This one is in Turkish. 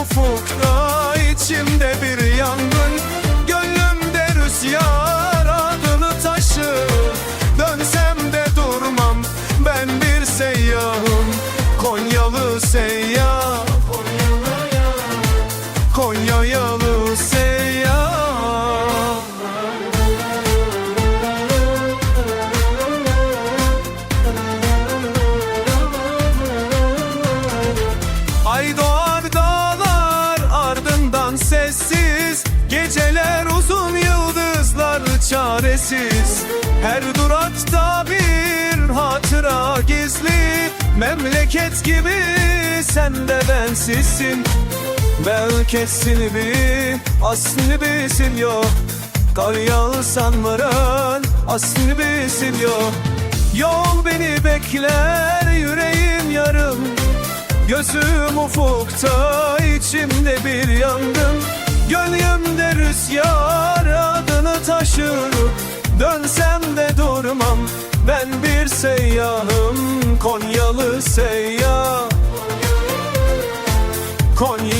ufukta içimde bir yangın. Gönlümde rüzgar adını taşır. Dönsem de durmam ben bir seyyahım. Konyalı seyyah. Çaresiz. Her durakta bir hatıra gizli. Memleket gibi sen de bensizsin. Belki bir aslını bilsin yok Kar yağsan varan aslını bilsin yok Yol beni bekler yüreğim yarım. Gözüm ufukta içimde bir yangın. Gönlümde rüzgar Ben bir seyyahım Konyalı seyyah Konya